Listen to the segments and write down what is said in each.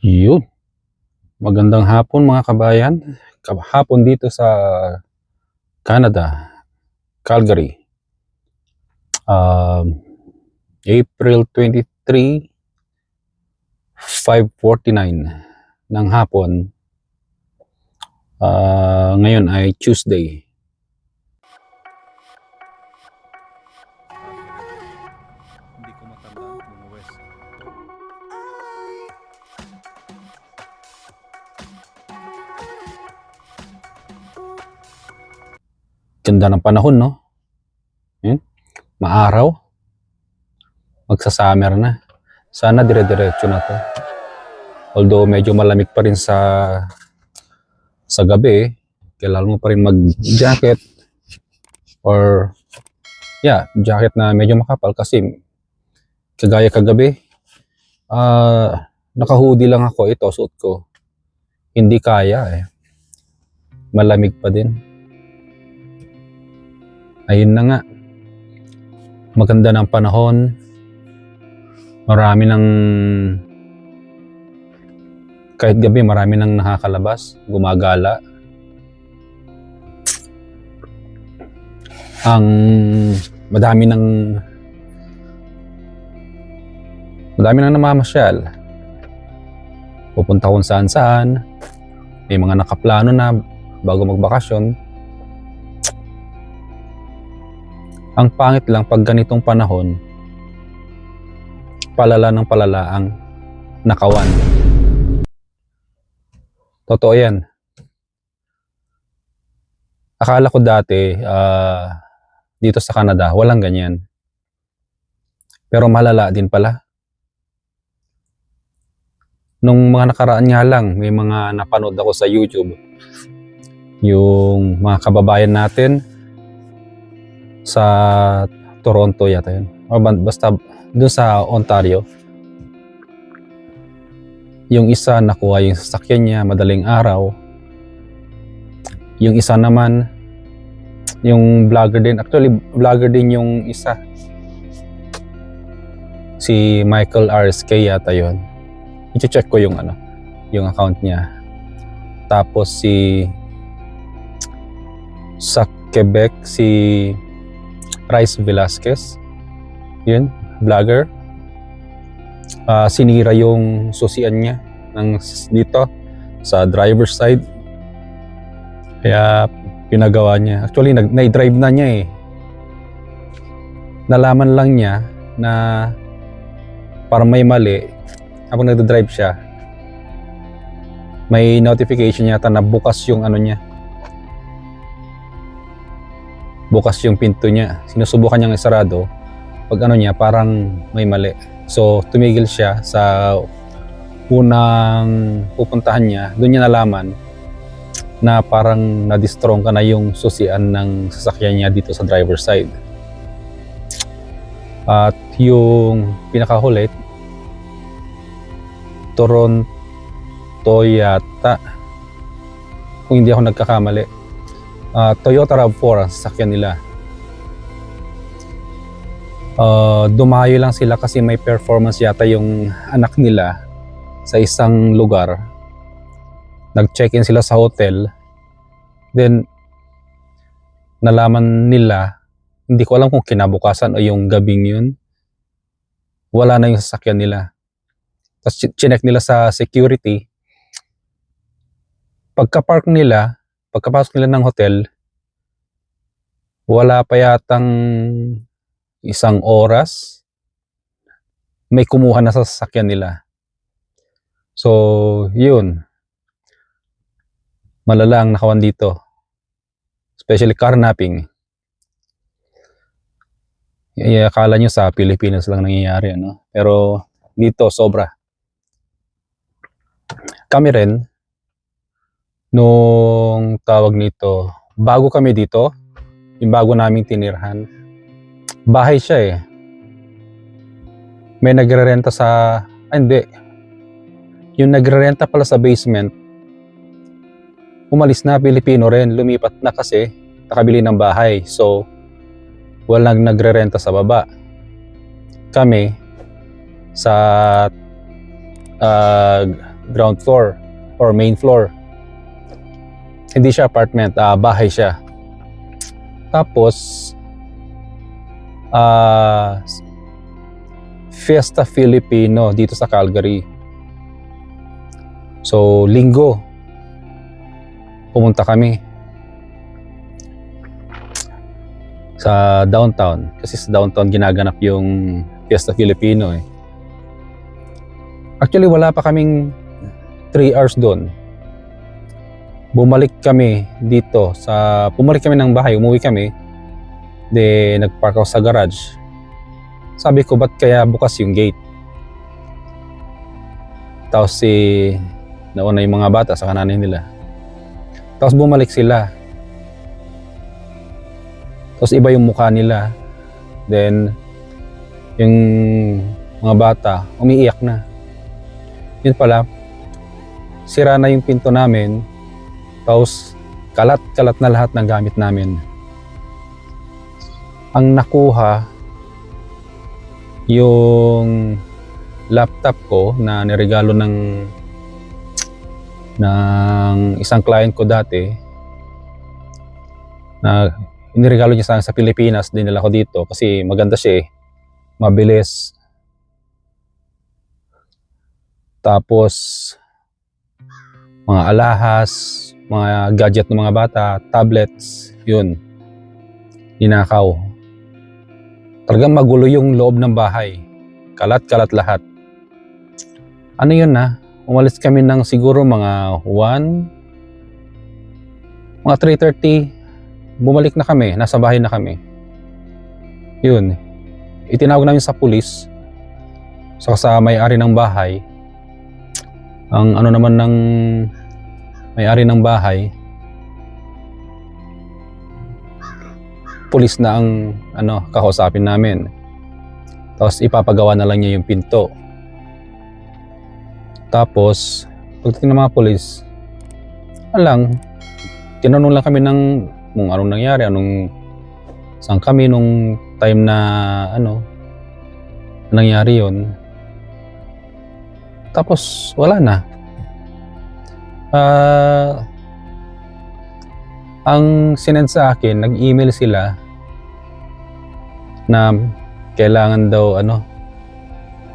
Yun. Magandang hapon mga kabayan. Hapon dito sa Canada, Calgary. Um, April 23, 5.49 ng hapon. Ah, ngayon ay Tuesday. Ganda ng panahon, no? Yun. Maaraw. Magsa-summer na. Sana dire-diretso na to. Although medyo malamig pa rin sa sa gabi, eh. kailangan mo pa rin mag-jacket or yeah, jacket na medyo makapal kasi kagaya kagabi, ah naka-hoodie lang ako, ito suot ko. Hindi kaya eh. Malamig pa din. Ayun na nga. Maganda ng panahon. Marami ng kahit gabi marami nang nakakalabas, gumagala. Ang madami ng madami nang namamasyal. Pupunta kung saan saan. May mga nakaplano na bago magbakasyon. Ang pangit lang pag ganitong panahon, palala ng palala ang nakawan. Totoo yan. Akala ko dati, ah, dito sa Canada, walang ganyan. Pero malala din pala. Nung mga nakaraan nga lang, may mga napanood ako sa YouTube. Yung mga kababayan natin sa Toronto yata yun. O basta doon sa Ontario. Yung isa nakuha yung sasakyan niya madaling araw. Yung isa naman, yung vlogger din. Actually, vlogger din yung isa. Si Michael RSK yata yon. I-check ko yung ano, yung account niya. Tapos si sa Quebec si Rice Velasquez. Yun, vlogger. Ah, sinira yung susian niya ng dito sa driver's side. Kaya pinagawa niya. Actually, nag na-drive na niya eh. Nalaman lang niya na parang may mali habang nagda-drive siya. May notification yata na bukas yung ano niya. Bukas yung pinto niya. Sinusubukan niyang isarado. Pag ano niya, parang may mali. So, tumigil siya sa unang pupuntahan niya. Doon niya nalaman na parang na-distrong ka na yung susian ng sasakyan niya dito sa driver's side. At yung pinakahuli, Toronto yata. Kung hindi ako nagkakamali. Ah, Toyota RAV4 ang sasakyan nila. Ah, dumayo lang sila kasi may performance yata yung anak nila sa isang lugar. Nag-check-in sila sa hotel. Then, nalaman nila, hindi ko alam kung kinabukasan o yung gabing yun, wala na yung sasakyan nila. Tapos chi- chinek nila sa security. Pagka-park nila, pagkapasok nila ng hotel, wala pa yatang isang oras, may kumuha na sa sasakyan nila. So, yun. Malala ang nakawan dito. Especially carnapping. Akala nyo sa Pilipinas lang nangyayari, ano? Pero dito, sobra. Kami rin, nung tawag nito, bago kami dito, yung bago naming tinirhan, bahay siya eh. May nagre-renta sa, ah, hindi. Yung nagre-renta pala sa basement, umalis na Pilipino rin, lumipat na kasi nakabili ng bahay. So, walang nagre-renta sa baba. Kami, sa ah, ground floor or main floor. Hindi siya apartment, ah, bahay siya. Tapos, ah, Fiesta Filipino dito sa Calgary. So, linggo, pumunta kami sa downtown. Kasi sa downtown ginaganap yung Fiesta Filipino eh. Actually, wala pa kaming 3 hours doon. Bumalik kami dito sa... Bumalik kami ng bahay, umuwi kami. De, nagpark ako sa garage. Sabi ko, ba't kaya bukas yung gate? Tapos si... Nauna yung mga bata sa kananin nila. Tapos bumalik sila. Tapos iba yung mukha nila. Then, yung mga bata, umiiyak na. Yun pala, sira na yung pinto namin. Tapos, kalat-kalat na lahat ng gamit namin. Ang nakuha, yung laptop ko na niregalo ng ng isang client ko dati na iniregalo niya sa sa Pilipinas, dinala ko dito kasi maganda siya eh. Mabilis. Tapos, mga alahas, mga gadget ng mga bata, tablets, yun. Ninakaw. Talagang magulo yung loob ng bahay. Kalat-kalat lahat. Ano yun na? Umalis kami ng siguro mga 1, mga 3.30, bumalik na kami, nasa bahay na kami. Yun. Itinawag namin sa pulis. So sa may-ari ng bahay, ang ano naman ng may-ari ng bahay, pulis na ang ano kakausapin namin. Tapos ipapagawa na lang niya yung pinto. Tapos, pagdating ng mga polis, alang, tinanong lang kami ng kung anong nangyari, anong saan kami nung time na ano nangyari yon tapos wala na Ah ang sinend sa akin nag-email sila na kailangan daw ano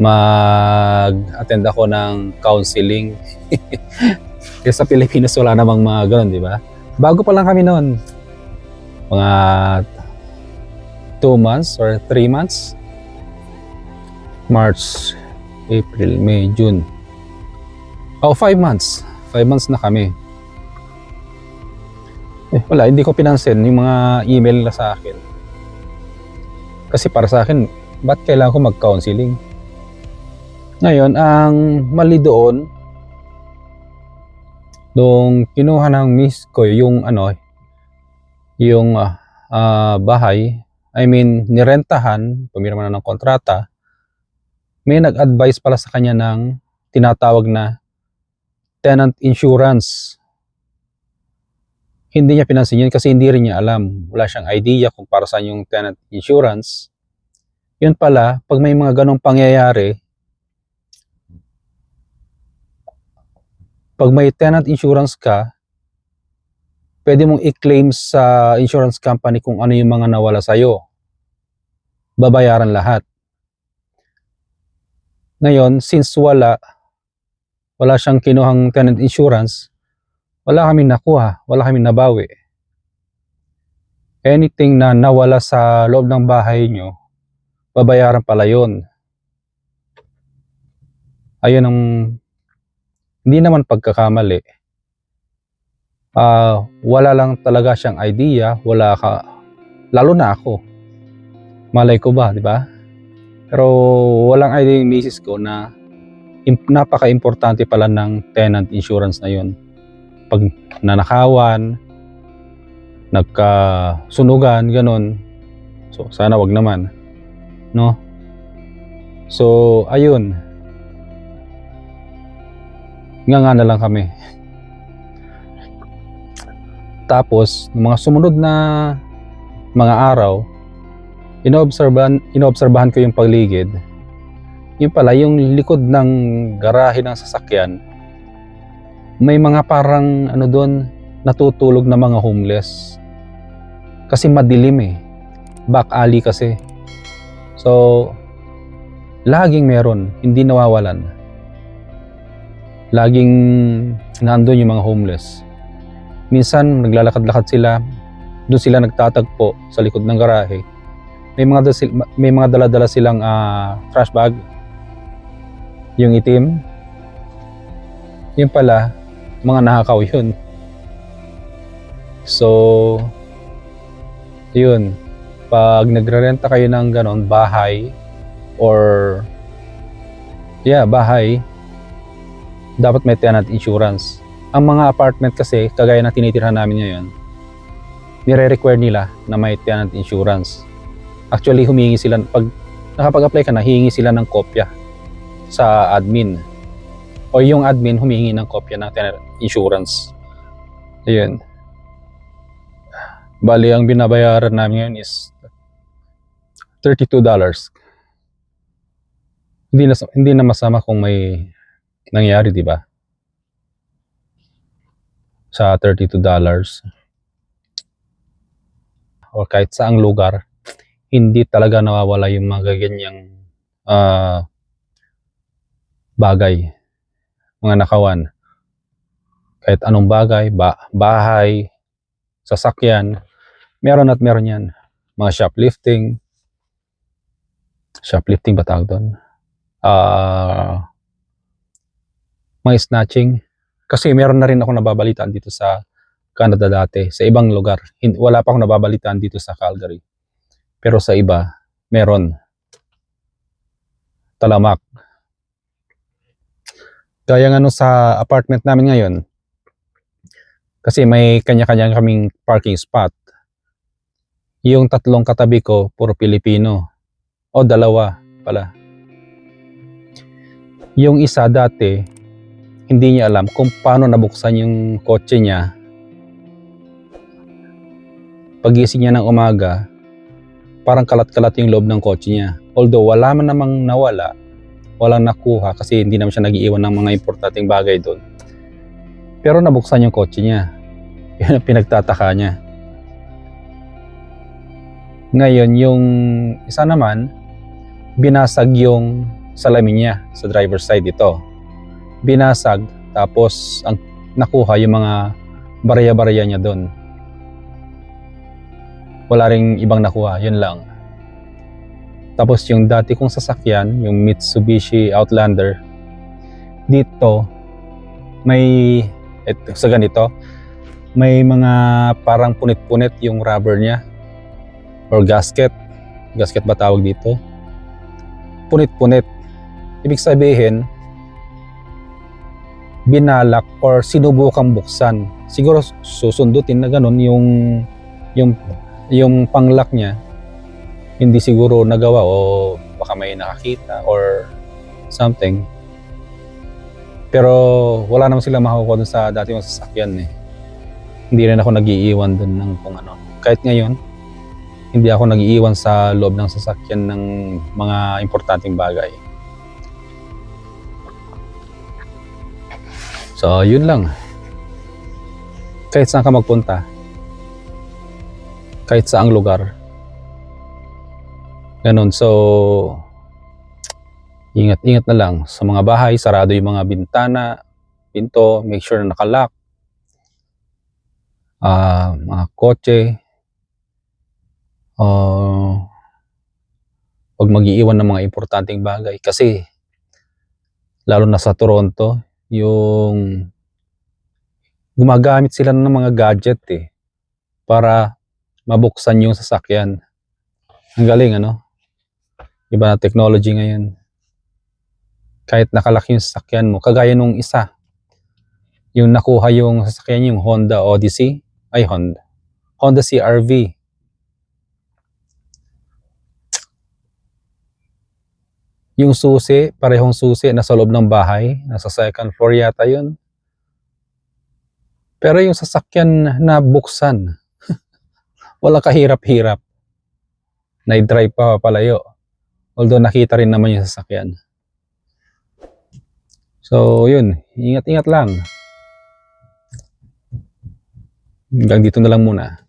mag-attend ako ng counseling. Kasi sa Pilipinas wala namang mga ganun di ba? Bago pa lang kami noon. Mga 2 months or 3 months. March, April, May, June. Oh 5 months 5 months na kami. Eh wala hindi ko pinansin yung mga email na sa akin. Kasi para sa akin ba't kailangan ko mag-counseling? Ngayon ang mali doon nung kinuha ng miss ko yung ano yung ah, ah, bahay I mean nirentahan pumirma na ng kontrata may nag-advise pala sa kanya ng tinatawag na tenant insurance hindi niya pinansin yun kasi hindi rin niya alam wala siyang idea kung para saan yung tenant insurance yun pala pag may mga ganong pangyayari pag may tenant insurance ka, pwede mong i-claim sa insurance company kung ano yung mga nawala sa'yo. Babayaran lahat. Ngayon, since wala, wala siyang kinuhang tenant insurance, wala kami nakuha, wala kami nabawi. Anything na nawala sa loob ng bahay nyo, babayaran pala yun. Ayun ang hindi naman pagkakamali. Ah, wala lang talaga siyang idea, wala ka lalo na ako. Malay ko ba, di ba? Pero walang idea yung misis ko na napaka-importante pala ng tenant insurance na yun. Pag nanakawan, nagkasunugan, ganun. So, sana wag naman. No? So, ayun nga nga na lang kami. Tapos, ng mga sumunod na mga araw, inoobserbahan, inoobserbahan ko yung paligid. Yung pala, yung likod ng garahe ng sasakyan, may mga parang ano doon natutulog na mga homeless. Kasi madilim eh. Back alley kasi. So, laging meron, hindi nawawalan. Laging nandun yung mga homeless. Minsan, naglalakad-lakad sila, doon sila nagtatagpo sa likod ng garahe. May mga, may mga dala-dala silang ah, trash bag. Yung itim. Yun pala, mga nahakaw yun. So, yun. Pag nagrerenta kayo ng ganon, bahay, or, yeah, bahay, dapat may tenant insurance. Ang mga apartment kasi, kagaya na tinitirhan namin ngayon, nire-require nila na may tenant insurance. Actually, humingi sila, pag nakapag-apply ka na, hihingi sila ng kopya sa admin. O yung admin humingi ng kopya ng insurance. Ayun. Bali, ang binabayaran namin ngayon is $32. Hindi na, hindi na masama kung may nangyari, di ba? Sa $32 or kahit saang lugar, hindi talaga nawawala yung mga ganyang ah, bagay, mga nakawan. Kahit anong bagay, ba bahay, sasakyan, meron at meron yan. Mga shoplifting, shoplifting ba tawag doon? Ah, mga snatching. Kasi meron na rin ako nababalitaan dito sa Canada dati, sa ibang lugar. Wala pa akong nababalitaan dito sa Calgary. Pero sa iba, meron. Talamak. Kaya nga sa apartment namin ngayon, kasi may kanya-kanya kaming parking spot. Yung tatlong katabi ko, puro Pilipino. O dalawa pala. Yung isa dati, hindi niya alam kung paano nabuksan yung kotse niya. Pagising niya ng umaga, parang kalat-kalat yung loob ng kotse niya. Although wala man namang nawala, walang nakuha kasi hindi naman siya nag-iwan ng mga importanteng bagay doon. Pero nabuksan yung kotse niya. Yan ang pinagtataka niya. Ngayon, yung isa naman, binasag yung salamin niya sa driver's side ito. Binasag, tapos ang nakuha yung mga barya-barya niya doon. Wala ring ibang nakuha, yun lang. Tapos yung dati kong sasakyan, yung Mitsubishi Outlander, dito, may, eto, sa ganito, may mga parang punit-punit yung rubber niya or gasket. Gasket ba tawag dito? Punit-punit. Ibig sabihin, binalak or sinubukang buksan. Siguro susundutin na ganun yung yung yung panglock niya hindi siguro nagawa o baka may nakakita or something. Pero wala naman sila makukuha dun sa dati mong sasakyan eh. Hindi rin ako nag-iiwan dun ng kung ano. Kahit ngayon, hindi ako nag-iiwan sa loob ng sasakyan ng mga importanteng bagay. So, yun lang. Kahit saan ka magpunta, kahit saang lugar, Ganon. So, ingat-ingat na lang. Sa mga bahay, sarado yung mga bintana, pinto, make sure na nakalock. Ah, mga kotse. Ah, huwag mag-iiwan ng mga importanteng bagay. Kasi, lalo na sa Toronto, yung gumagamit sila ng mga gadget eh para mabuksan yung sasakyan. Ang galing, ano? Iba na technology ngayon. Kahit nakalaki yung sasakyan mo, kagaya nung isa, yung nakuha yung sasakyan yung Honda Odyssey, ay Honda, Honda CRV. Yung susi, parehong susi, nasa loob ng bahay, nasa second floor yata yun. Pero yung sasakyan na buksan, wala kahirap-hirap. Na-drive pa palayo. Although nakita rin naman yung sasakyan. So, yun. Ingat-ingat lang. Hanggang dito na lang muna.